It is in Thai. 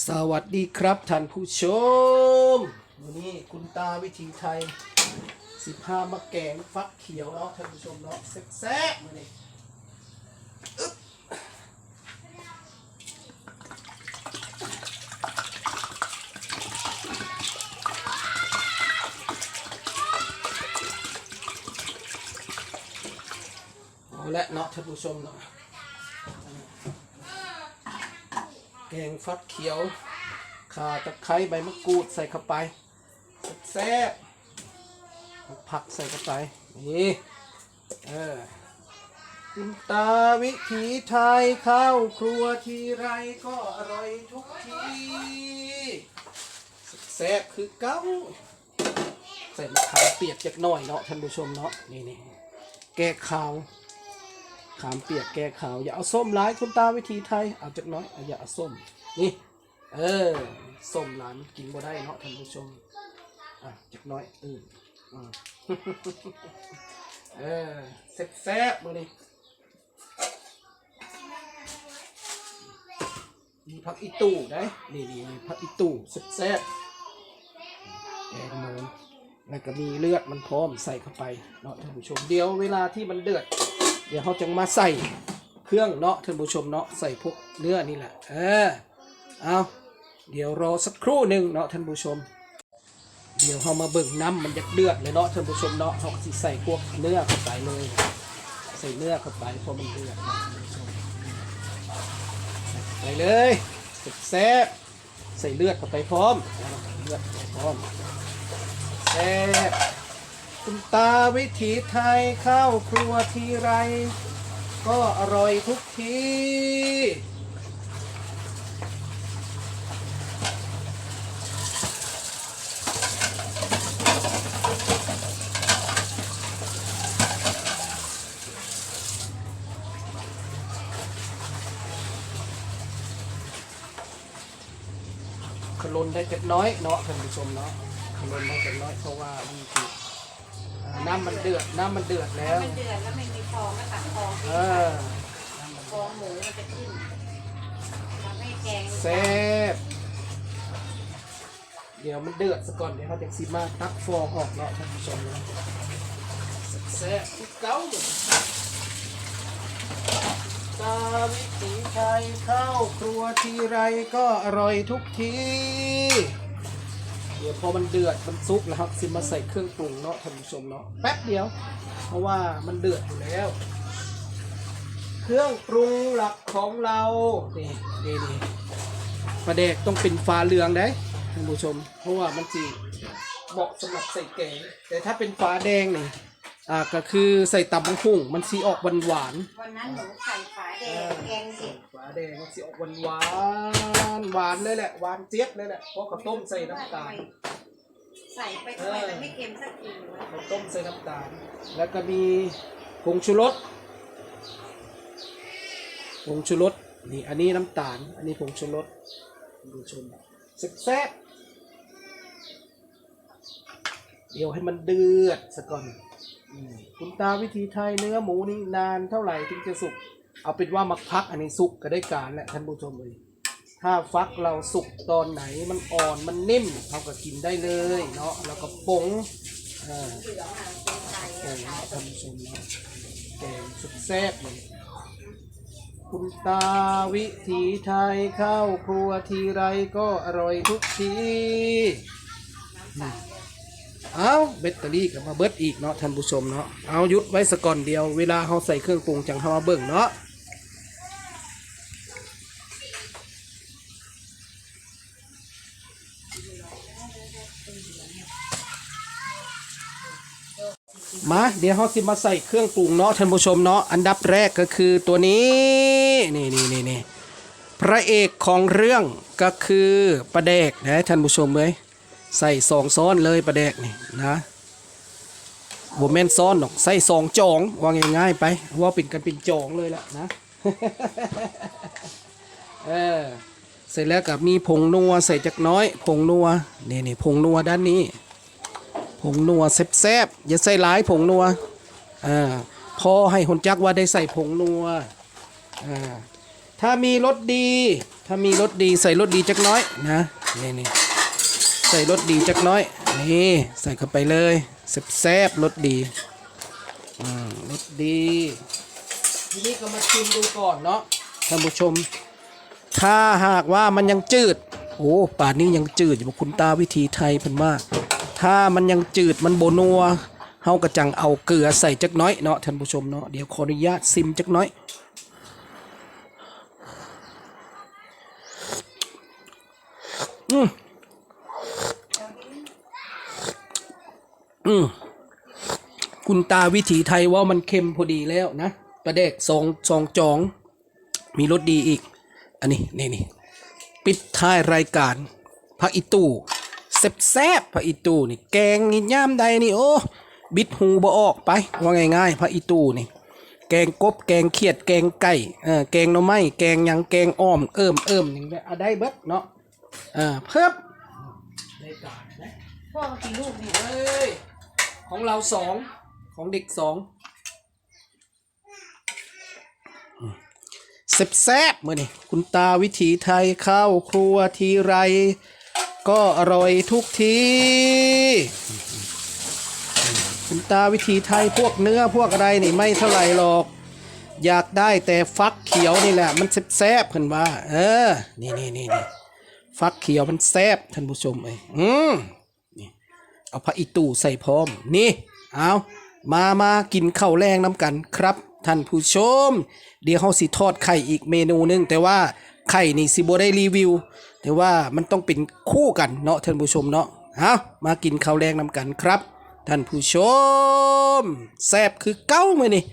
สวัสดีครับท่านผู้ชม วันนี้คุณตาวิถีไทย สิพามาแกงฟักเขียวเนาะท่านผู้ชมเนาะแซ่บๆมาเลยอึ๊บเอาละเนาะท่านผู้ชมเนาะ แกงฟักเขียวข่าตะไคร้ใบมะกรูดใส่เข้าไปแซ่บผักใส่เข้าไปนี่เออคุณตาวิถีไทยข้าวครัวทีไรก็อร่อยทุกทีแซ่บคือเก้าใส่มะขามเปียกจักหน่อยเนาะท่านผู้ชมเนาะนี่นี่แก้ขาว ขามเปียกแก้ขาวอย่าเอาส้มร้ายคุณตาวิธีไทยเอาจักน้อยอย่าเอาส้มนี่เออส้มหลานกินบ่ได้เนาะท่านผู้ชมอะจักน้อยอืมอืมเออแซ่บๆมือนี่มีผักอีตู่ได้นี่นี่มีผักอีตู่แซ่บๆแกงหมูแล้วก็มีเลือดมันพร้อมใส่เข้าไปเนาะท่านผู้ชมเดี๋ยวเวลาที่มันเดือด เดี๋ยวเขาจะมาใส่เครื่องเนาะท่านผู้ชมเนาะใส่พวกเนื้อนี่แหละเออเอาเดี๋ยวรอสักครู่หนึ่งเนาะท่านผู้ชม เดี๋ยวเขามาเบิ่งน้ำมันจะเดือดเลยเนาะท่านผู้ชมเนาะเขาก็สิใส่พวกเนื้อเข้าไปเลย ใส่เนื้อเข้าไปพอมันเดือดเนาะท่านผู้ชมใส่เลยแซ่บใส่เลือดเข้าไปพร้อมเลือดเข้าไปพร้อมแซ่บ คุณตาวิถีไทยข้าวครัวทีไร ก็อร่อยทุกที ขลนได้เล็กน้อยเนาะท่านผู้ชมเนาะขลนได้เล็กน้อยเพราะว่ามันคือ น้ำมันเดือด น้ำมันเดือดแล้ว มันเดือดแล้วไม่มีฟองก็ตักฟองเอทิ้งอฟองหมูมันจะขึ้นทำให้แกงแซ่บเดี๋ยวมันเดือดซะก่อนเดี๋ยวเขาจะซิมาตักฟองออกเนาะท่านผู้ชมเนาะแซ่บทุกเก้าเลยตาวิถีไทยข้าวครัวทีไรก็อร่อยทุกที เดี๋ยวพอมันเดือดมันซุกแล้วครับซิมาใส่เครื่องปรุงเนาะท่านผู้ชมเนาะแป๊บเดียว เพราะว่ามันเดือดอยู่แล้ว เครื่องปรุงหลักของเรานี่นี่นี่ปลาแดกต้องเป็นฟ้าเหลืองได้ท่านผู้ชม เพราะว่ามันจีเหมาะสำหรับใส่แกงแต่ถ้าเป็นฟ้าแดงนี่อ่าก็คือใส่ตำบักหุ่งมันสีออกหวานหวานวันนั้นหนูใส่ฝาแดงแกงเสร็จๆฟ้าแดงมันสีออกหวานหวาน หวานเลยแหละหวานเจี๊ยบเลยแหละเพราะข้าวต้มใส่น้ำตาล ใส่ไปทำไมมันไม่เค็มสักทีวะข้าวต้มใส่น้ำตาล แล้วก็มีผงชูรสผงชูรสนี่อันนี้น้ำตาล อันนี้ผงชูรสดูชมแซ่บๆเดี๋ยวให้มันเดือดสะก่อนอืมคุณตาวิธีไทยเนื้อหมูนี่นานเท่าไหร่ถึงจะสุก เอาเป็นว่ามักพักอันนี้สุกก็ได้การแหละท่านผู้ชมเลย ถ้าฟักเราสุกตอนไหนมันอ่อนมันนิ่มเราก็กินได้เลยเนาะแล้วก็ปงอ่าเหลืองอะเป็นไก่แกงท่านผู้ชมเนาะแกงสุดแซ่บเลยคุณตาวิถีไทยข้าวครัวทีไรก็อร่อยทุกทีอืมเอาแบตเตอรี่กับมาเบิดอีกเนาะท่านผู้ชมเนาะเอายุดไว้สก่อนเดียวเวลาเขาใส่เครื่องปรุงจังเขามาเบิ่งเนาะ มาเดี๋ยวเขาสิมาใส่เครื่องปรุงเนาะท่านผู้ชมเนาะอันดับแรกก็คือตัวนี้นี่นี่นี่นี่พระเอกของเรื่องก็คือปลาแดกนะท่านผู้ชมเลยใส่สองซ้อนเลยปลาแดกนี่นะบแมนซ้อนหรอกใส่สองจองว่าง่ายๆไปว่าเป็นกันเป็นจองเลยละนะเออเสร็จแล้วกับมีผงนัวใส่จักน้อยผงนัวนี่นี่ผงนัวด้านนี้ ผงนัวแซ่บๆอย่าใส่หลายผงนัวอ่าพอให้คนจักว่าได้ใส่ผงนัวอ่าถ้ามีรสดี ถ้ามีรสดีใส่รสดีจักน้อยนะนี่นี่ใส่รสดีจักน้อยนี่ใส่เข้าไปเลยแซ่บๆรสดีอืมรสดีทีนี้ก็มาชิมดูก่อนเนาะท่านผู้ชม ถ้าหากว่ามันยังจืด โอ้ป่านนี้ยังจืดอยู่บคุณตาวิธีไทยเพิ่นว่า ถ้ามันยังจืดมันโบนัวเฮากระจังเอาเกลือใส่จักน้อยเนาะท่านผู้ชมเนาะเดี๋ยวขออนุญาตซิมจักน้อย อืมอืมคุณตาวิถีไทยว่ามันเค็มพอดีแล้วนะประเด็กสองสองจอง มีรสดีอีก อันนี้นี่นี่ปิดท้ายรายการพระอิตู แซ่บแซบๆพระอิตูนี่แกงนี่ย่ามใดนี่โอ้บิดหูบ่ออกไปว่าง่ายๆพระอิตูนี่ แกงกบแกงเขียดแกงไก่เออแกงหน่อไม้แกงหยังแกงอ้อมเอิ่มเอิ่มอย่างเงี้ยอะได้เบิดเนาะอ่าเพิ่มรายการนะพ่อมากี่ลูกเนี่ยเฮ้ยของเราสองของเด็กสองแซ่บแซบๆมื่อนี่คุณตาวิถีไทยเข้าครัวทีไร ก็อร่อยทุกทีคุณตาวิถีไทยพวกเนื้อพวกอะไรนี่ไม่เท่าไหร่หรอก อยากได้แต่ฟักเขียวนี่แหละ มันแซ่บๆเพิ่นว่า เออ นี่นี่นี่นี่ฟักเขียวมันแซ่บท่านผู้ชมเอ้ยอืมเอาพระอิตูใส่พร้อม นี่ เอามามากินข้าวแรงน้ำกันครับ ท่านผู้ชม เดี๋ยวเขาสิทอดไข่อีกเมนูหนึงแต่ว่า ไข่นี่สิบ่ได้รีวิว แต่ว่ามันต้องเป็นคู่กันเนาะท่านผู้ชมเนาะฮะมากินข้าวแรงน้ำกันครับ ท่านผู้ชมแซ่บคือเก้าไหมนี่